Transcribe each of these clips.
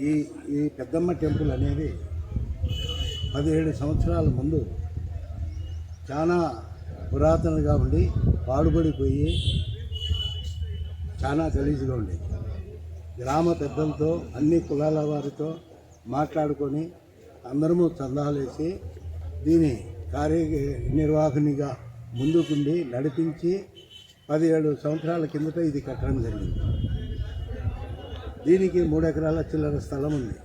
ఈ ఈ పెద్దమ్మ టెంపుల్ అనేది పదిహేడు సంవత్సరాల ముందు చాలా పురాతనగా ఉండి పాడుబడిపోయి చాలా గలీజ్గా ఉండేది గ్రామ పెద్దలతో అన్ని కులాల వారితో మాట్లాడుకొని అందరము చందాలేసి దీని కార్యనిర్వాహకునిగా ముందుకుండి నడిపించి పదిహేడు సంవత్సరాల కిందట ఇది కట్టడం జరిగింది. దీనికి మూడు ఎకరాల చిల్లర స్థలం ఉంది.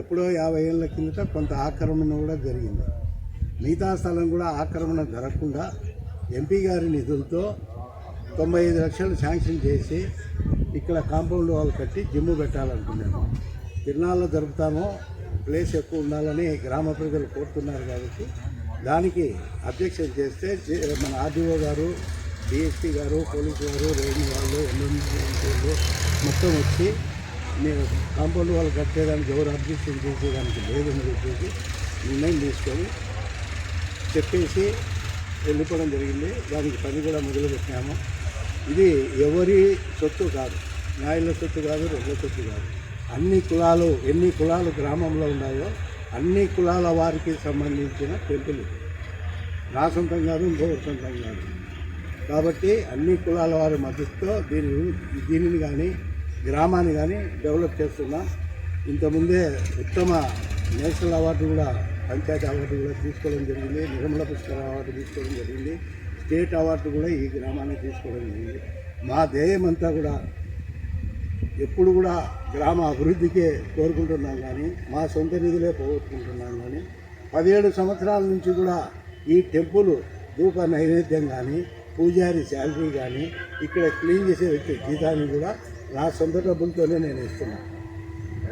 ఎప్పుడో యాభై ఏళ్ళ కిందట కొంత ఆక్రమణ కూడా జరిగింది. మిగతా స్థలం కూడా ఆక్రమణ జరగకుండా ఎంపీ గారి నిధులతో తొంభై ఐదు లక్షలు శాంక్షన్ చేసి ఇక్కడ కాంపౌండ్ వాల్ కట్టి జిమ్ పెట్టాలనుకున్నాము. తిరునాళ్ళలో జరుపుతాము. ప్లేస్ ఎక్కువ ఉండాలని గ్రామ ప్రజలు కోరుతున్నారు కాబట్టి దానికి అధ్యక్షత చేస్తే మన ఆర్డీఓ గారు డిఎస్పీ గారు పోలీసు గారు రెవెన్యూ వాళ్ళు ఎంఎంసీ మొత్తం వచ్చి మీరు కాంపౌండ్ వాళ్ళు కట్టేదానికి ఎవరు అబ్జెక్షన్ చేసేదానికి లేదని చెప్పేసి నిర్ణయం తీసుకొని చెప్పేసి వెళ్ళిపోవడం జరిగింది. దానికి పని కూడా మొదలుపెట్టినాము ఇది ఎవరి సొత్తు కాదు. నాయుల సొత్తు కాదు రెడ్ల సొత్తు కాదు. అన్ని కులాలు ఎన్ని కులాలు గ్రామంలో ఉన్నాయో అన్ని కులాల వారికి సంబంధించిన టెంపుల్ ఇది. నా సొంతం కాదు ఇంకొకరి సొంతం కాదు కాబట్టి అన్ని కులాల వారి మద్దతుతో దీని దీనిని కానీ గ్రామాన్ని కానీ డెవలప్ చేస్తున్నాం. ఇంతకుముందే ఉత్తమ నేషనల్ అవార్డు కూడా పంచాయతీ అవార్డు కూడా తీసుకోవడం జరిగింది. నిర్మల పుష్కర అవార్డు తీసుకోవడం జరిగింది. స్టేట్ అవార్డు కూడా ఈ గ్రామాన్ని తీసుకోవడం జరిగింది. మా ధ్యేయం అంతా కూడా ఎప్పుడు కూడా గ్రామ అభివృద్ధికే కోరుకుంటున్నాం కానీ మా సొంత నిధులే పోగొట్టుకుంటున్నాం కానీ పదిహేడు సంవత్సరాల నుంచి కూడా ఈ టెంపుల్ ధూప నైవేద్యం కానీ పూజారి శాలరీ కానీ ఇక్కడ క్లీన్ చేసే వ్యక్తి జీతాన్ని కూడా నా సొంత డబ్బులతోనే నేను ఇస్తున్నాను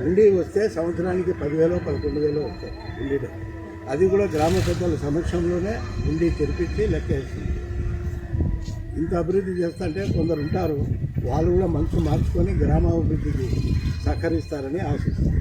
ఉండి వస్తే సంవత్సరానికి పదివేలు పదకొండు వేలు వస్తాయి ఉండిలో. అది కూడా గ్రామ పెద్దల సమక్షంలోనే ఉండి తెరిపించి లెక్కేస్తుంది ఇంత అభివృద్ధి చేస్తుంటే కొందరు ఉంటారు వాళ్ళు కూడా మనసు మార్చుకొని గ్రామాభివృద్ధికి సహకరిస్తారని ఆశిస్తున్నాను